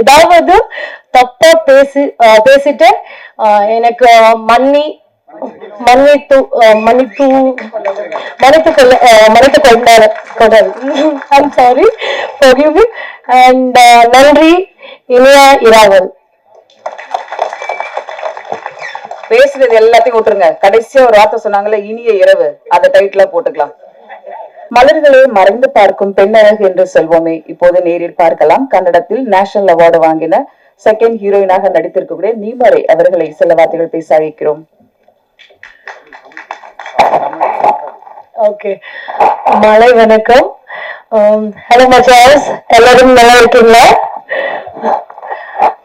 ஏதாவது தப்பா பேசி பேசிட்டு எனக்கு மன்னி மன்னித்து மன்னித்து மன்னித்து கொள்ள மன்னித்து கொண்டாரு கொண்டார் ஐம் சாரி பொகிவு அண்ட் நன்றி இனிய இராவல். பேசுறது எல்லாத்தையும் விட்டுருங்க. கடைசியா ஒரு வார்த்தை சொன்னாங்கல்ல இனிய இரவு. அந்த டைட்டில போட்டுக்கலாம். மலர்களே மறைந்து பார்க்கும் பெண்ணழகு என்று சொல்வோமே. இப்போது நேரில் பார்க்கலாம். கன்னடத்தில் நேஷனல் அவார்டு வாங்கின செகண்ட் ஹீரோயினாக நடித்திருக்கக்கூடிய நீமரை அவர்களை சில வார்த்தைகள் பேச அழைக்கிறோம். ஓகே மலை வணக்கம். Um, ஹலோ மச்சாஸ் எல்லாரும் நல்லா இருக்கீங்களா? Uh,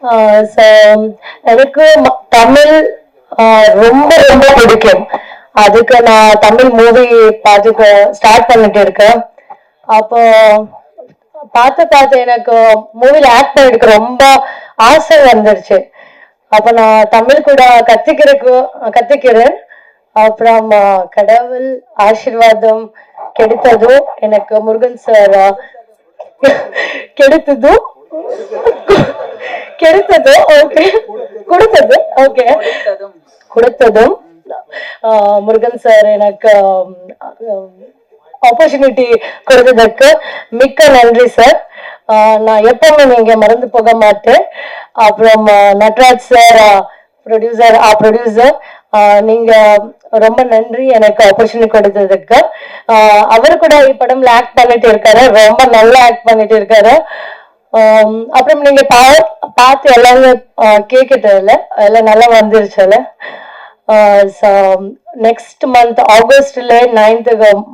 ஆஹ் எனக்கு தமிழ் ஆஹ் ரொம்ப ரொம்ப பிடிக்கும். அதுக்கு நான் தமிழ் மூவி பார்த்துக்க ஸ்டார்ட் பண்ணிட்டு இருக்கேன். அப்போ பார்த்து பார்த்து எனக்கு மூவில ஆக்ட் பண்ணிட்டு ரொம்ப ஆசை வந்துருச்சு. அப்ப நான் தமிழ் கூட கத்துக்கிறதுக்கு கத்துக்கிறேன். அப்புறம் கடவுள் ஆசீர்வாதம் கிடைத்ததும் எனக்கு முருகன் சார் கிடைத்ததும் கிடைத்தது ஓகே கொடுத்தது ஓகே கொடுத்ததும் முருகன் சார் எனக்கு ஆப்பர்ச்சுனிட்டி கொடுத்ததற்கு மிக்க நன்றி சார் நான் எப்பவுமே நீங்க மறந்து போக மாட்டேன் அப்புறம் நட்ராஜ் சார் ப்ரொடியூசர் ஆ ப்ரொடியூசர் நீங்க ரொம்ப நன்றி எனக்கு ஆப்பர்ச்சுனிட்டி கொடுத்ததுக்கு ஆஹ் கூட இப்படம்ல ஆக்ட் பண்ணிட்டு இருக்காரு ரொம்ப நல்லா ஆக்ட் பண்ணிட்டு இருக்காரு அப்புறம் நீங்க பா பார்த்து எல்லாருமே கேக்கிட்டு இல்ல எல்லாம் நல்லா வந்துருச்சுல நெக்ஸ்ட் மந்த் ஆகஸ்ட்ல நைன்த்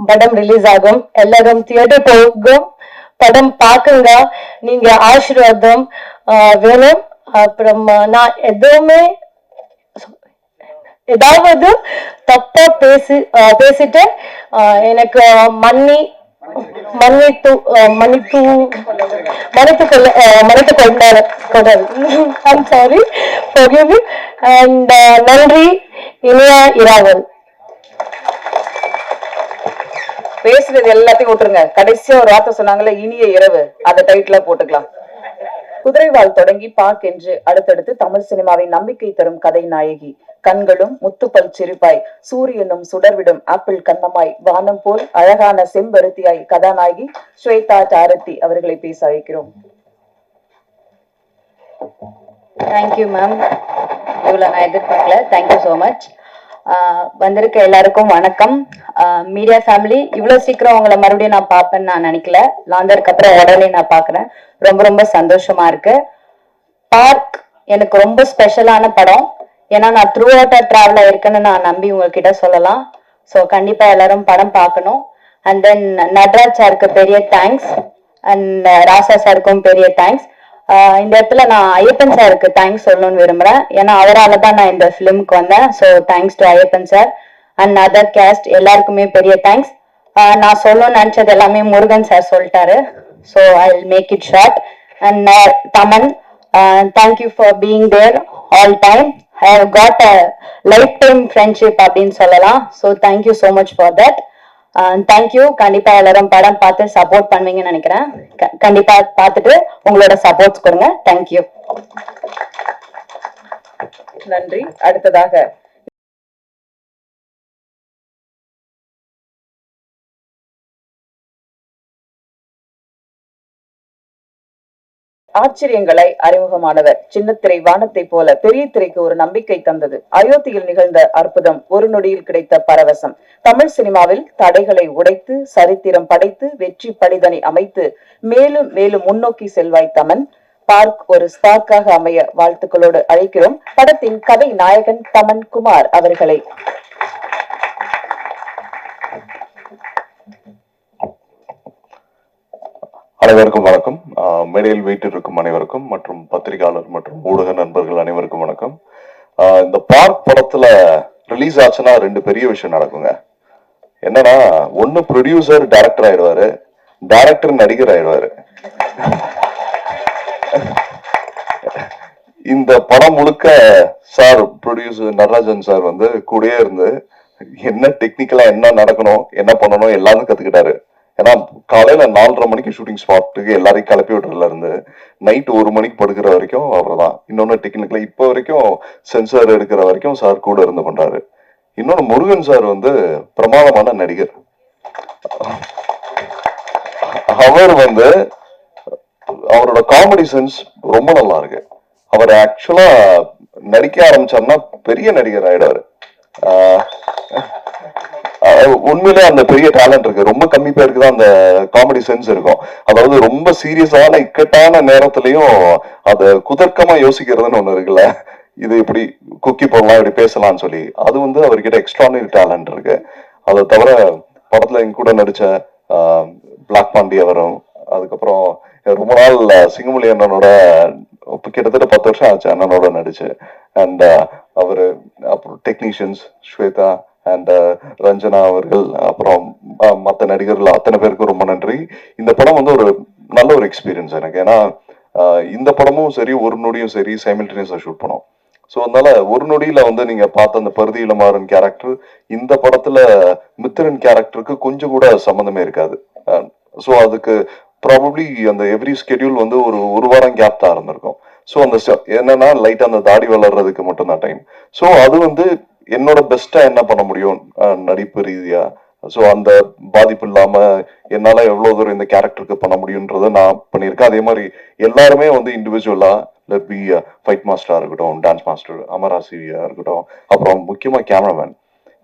படம் ரிலீஸ் ஆகும். எல்லாரும் தியேட்டர் போகும். படம் பாக்குங்க நீங்க ஆசீர்வாதம் வேணும். அப்புறம் நான் எதுவுமே ஏதாவது தப்பா பேசி பேசிட்டு எனக்கு மன்னி மன்னித்து மன்னித்து மன்னித்து கொள்ள அஹ் மன்னித்து கொண்டார் கொண்டார் I'm sorry forgive me. And நன்றி இனியா இராவல். பேசுறது எல்லாத்தையும் விட்டுருங்க. கடைசியா ஒரு வார்த்தை சொன்னாங்கல்ல இனிய இரவு. அந்த டைட்டில போட்டுக்கலாம். குதிரைவால் தொடங்கி பார்க் என்று அடுத்தடுத்து தமிழ் சினிமாவின் நம்பிக்கை தரும் கதை நாயகி கண்களும் முத்துப்பல் சிரிப்பாய் சூரியனும் சுடர்விடும் ஆப்பிள் கண்ணமாய் வானம் போல் அழகான செம்பருத்தியாய் கதாநாயகி ஸ்வேதா சாரதி அவர்களை பேச அழைக்கிறோம். தேங்க்யூ மேம் இவ்வளோ நான் எதிர்பார்க்கல. தேங்க்யூ ஸோ மச் வந்திருக்க எல்லாருக்கும் வணக்கம். மீடியா ஃபேமிலி இவ்வளோ சீக்கிரம் உங்களை மறுபடியும் நான் பார்ப்பேன்னு நான் நினைக்கல. லாந்தருக்கு அப்புறம் உடனே நான் பார்க்குறேன். ரொம்ப ரொம்ப சந்தோஷமா இருக்கு. பார்க் எனக்கு ரொம்ப ஸ்பெஷலான படம். ஏன்னா நான் த்ரூ அவுட் ட்ராவலாக இருக்கேன்னு நான் நம்பி உங்ககிட்ட சொல்லலாம். ஸோ கண்டிப்பாக எல்லாரும் படம் பார்க்கணும். அண்ட் தென் நட்ராஜ் சாருக்கு பெரிய தேங்க்ஸ் அண்ட் ராசா சாருக்கும் பெரிய தேங்க்ஸ் இந்த இடத்துல நான் ஐயப்பன் சாருக்கு தேங்க்ஸ் சொல்லணும்னு விரும்புகிறேன் ஏன்னா அவரால் தான் நான் இந்த ஃபிலிமுக்கு வந்தேன். So thanks to Ayyappan sir and other cast எல்லாருக்குமே பெரிய தேங்க்ஸ் நான் சொல்லணும்னு நினச்சது எல்லாமே முருகன் சார் சொல்லிட்டாரு. So I make it short and Thaman thank you for being there all time I have got a lifetime friendship அப்படின்னு சொல்லலாம் so thank you so much for that thank you கண்டிப்பா எல்லாரும் படம் பார்த்து சப்போர்ட் பண்ணுவீங்கன்னு நினைக்கிறேன். கண்டிப்பா பார்த்துட்டு உங்களோட சப்போர்ட்ஸ் கொடுங்க. தேங்க்யூ நன்றி. அடுத்ததாக ஆச்சரியங்களை அறிமுகமானவர். சின்னத்திரை வானத்தை போல பெரிய திரைக்கு ஒரு நம்பிக்கை தந்தது. அயோத்தியில் நிகழ்ந்த அற்புதம் ஒரு நொடியில் கிடைத்த பரவசம். தமிழ் சினிமாவில் தடைகளை உடைத்து சரித்திரம் படைத்து வெற்றி படிதனை அமைத்து மேலும் மேலும் முன்னோக்கி செல்வாய் தமன் பார்க் ஒரு ஸ்பார்க்காக அமைய வாழ்த்துக்களோடு அழைக்கிறோம். படத்தின் கதை நாயகன் தமன் குமார் அவர்களை. அனைவருக்கும் வணக்கம். மேடையில் வீட்டில் இருக்கும் அனைவருக்கும் மற்றும் பத்திரிகையாளர் மற்றும் ஊடக நண்பர்கள் அனைவருக்கும் வணக்கம். இந்த பார்க் படத்துல ரிலீஸ் ஆச்சுன்னா ரெண்டு பெரிய விஷயம் நடக்குங்க. என்னன்னா ஒண்ணு ப்ரொடியூசர் டைரக்டர் ஆயிடுவாரு. டைரக்டர் நடிகர் ஆயிடுவாரு. இந்த படம் முழுக்க சார் ப்ரொடியூசர் நடராஜன் சார் வந்து கூடயே இருந்து என்ன டெக்னிக்கலா என்ன நடக்கணும் என்ன பண்ணணும் எல்லாமே கத்துக்கிட்டாரு. ஏன்னா காலையில நாலரை மணிக்கு ஷூட்டிங் ஸ்பாட்டுக்கு எல்லாரையும் கிளப்பி விடுறதுல இருந்து நைட் ஒரு மணிக்கு படுக்கிற வரைக்கும் அவர் தான் இன்னொன்னு டெக்னிக்கலா இப்போ வரைக்கும் சென்சார் எடுக்கிற வரைக்கும் சார் கூட இருந்து பண்றாரு. இன்னொன்னு முருகன் சார் வந்து பிரமாதமான நடிகர். அவர் வந்து அவரோட காமெடி சென்ஸ் ரொம்ப நல்லா இருக்கு. அவர் ஆக்சுவலா நடிக்க ஆரம்பிச்சார்னா பெரிய நடிகர் ஆயிடுவாரு. ஆஹ் உண்மையிலே அந்த பெரிய டேலண்ட் இருக்கு. ரொம்ப கம்மி பேருக்கு தான் அந்த காமெடி சென்ஸ் இருக்கும். அதாவது ரொம்ப சீரியஸான இக்கட்டான நேரத்திலையும் அதை குதர்க்கமா யோசிக்கிறதுன்னு ஒண்ணு இருக்குல்ல. இது இப்படி குக்கி போடலாம் இப்படி பேசலாம்னு சொல்லி. அது வந்து அவர்கிட்ட எக்ஸ்ட்ரானரி டேலண்ட் இருக்கு. அதை தவிர படத்துல எங்க கூட நடிச்ச ஆஹ், பிளாக் பாண்டி அவரும் அதுக்கப்புறம் ரொம்ப நாள் சிங்கமொழி அண்ணனோட கிட்டத்தட்ட பத்து வருஷம் ஆச்சு அண்ணனோட நடிச்சு. அண்ட் அவரு அப்புறம் technicians Shweta and uh, Ranjana அவர்கள் அப்புறம் மற்ற நடிகர்கள் அத்தனை பேருக்கும் ரொம்ப நன்றி. இந்த படம் வந்து ஒரு நல்ல ஒரு எக்ஸ்பீரியன்ஸ் எனக்கு. ஏன்னா இந்த படமும் சரி ஒரு நொடியும் சரி சைமில்டேனியஸாக ஷூட் பண்ணோம். ஸோ அதனால ஒரு நொடியில வந்து நீங்க பார்த்த அந்த பருதி இளமாறன் கேரக்டர் இந்த படத்துல மித்திரன் கேரக்டருக்கு கொஞ்சம் கூட சம்மந்தமே இருக்காது. ஸோ அதுக்கு ப்ராபப்ளி அந்த எவ்ரி ஸ்கெடியூல் வந்து ஒரு ஒரு வாரம் கேப் தான் இருந்திருக்கும். ஸோ அந்த என்னன்னா லைட் அந்த தாடி வளர்றதுக்கு மட்டும்தான் டைம் ஸோ அது வந்து என்னோட பெஸ்டா என்ன பண்ண முடியும்? நடிப்பு ரீதியா. ஸோ அந்த பாதிப்பு இல்லாம என்னால எவ்வளவு தூரம் இந்த கேரக்டருக்கு பண்ண முடியும்ன்றத நான் பண்ணியிருக்கேன். அதே மாதிரி எல்லாருமே வந்து இண்டிவிஜுவலா லெட் பி ஃபைட் மாஸ்டரா இருக்கட்டும் டான்ஸ் மாஸ்டர் அமராசிவியா இருக்கட்டும் அப்புறம் முக்கியமா கேமராமேன்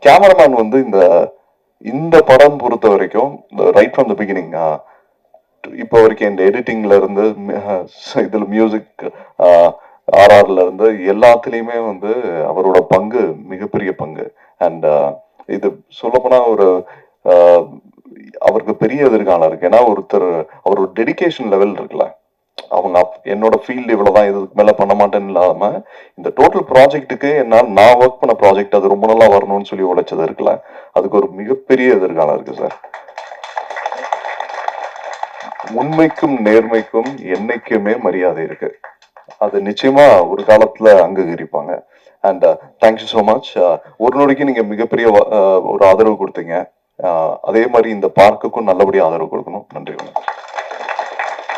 கேமராமேன் வந்து இந்த இந்த படம் பொறுத்த வரைக்கும் ரைட் ஃப்ரம் த பிகினிங் இப்போ வரைக்கும் இந்த எடிட்டிங்ல இருந்து இதுல மியூசிக் ஆர்ஆர்ல இருந்து எல்லாத்துலயுமே வந்து அவரோட பங்கு மிகப்பெரிய பங்கு. அண்ட் uh, இது சொல்லப்போனா ஒரு uh, அவருக்கு பெரிய எதிர்காலம் இருக்கு. ஏன்னா ஒருத்தர் அவரோட டெடிக்கேஷன் லெவல் இருக்குல்ல. அவங்க என்னோட ஃபீல்டு இவ்வளவுதான் இதுக்கு மேல பண்ண மாட்டேன்னு இல்லாம இந்த டோட்டல் ப்ராஜெக்ட்டுக்கு என்னால் நான் ஒர்க் பண்ண ப்ராஜெக்ட் அது ரொம்ப நல்லா வரணும்னு சொல்லி உழைச்சது இருக்குல்ல. அதுக்கு ஒரு மிகப்பெரிய எதிர்காலம் இருக்கு சார் உண்மைக்கும் நேர்மைக்கும் என்னைக்குமே மரியாதை இருக்கு. அது நிச்சயமா ஒரு காலத்துல அங்கீகரிப்பாங்க. And thank you so much ஒரு நொடிக்கு நீங்க மிகப்பெரிய uh, ஒரு ஆதரவு கொடுத்தீங்க. Uh, அதே மாதிரி இந்த பார்க்குக்கும் நல்லபடியா ஆதரவு கொடுக்கணும். நன்றி வணக்கம்.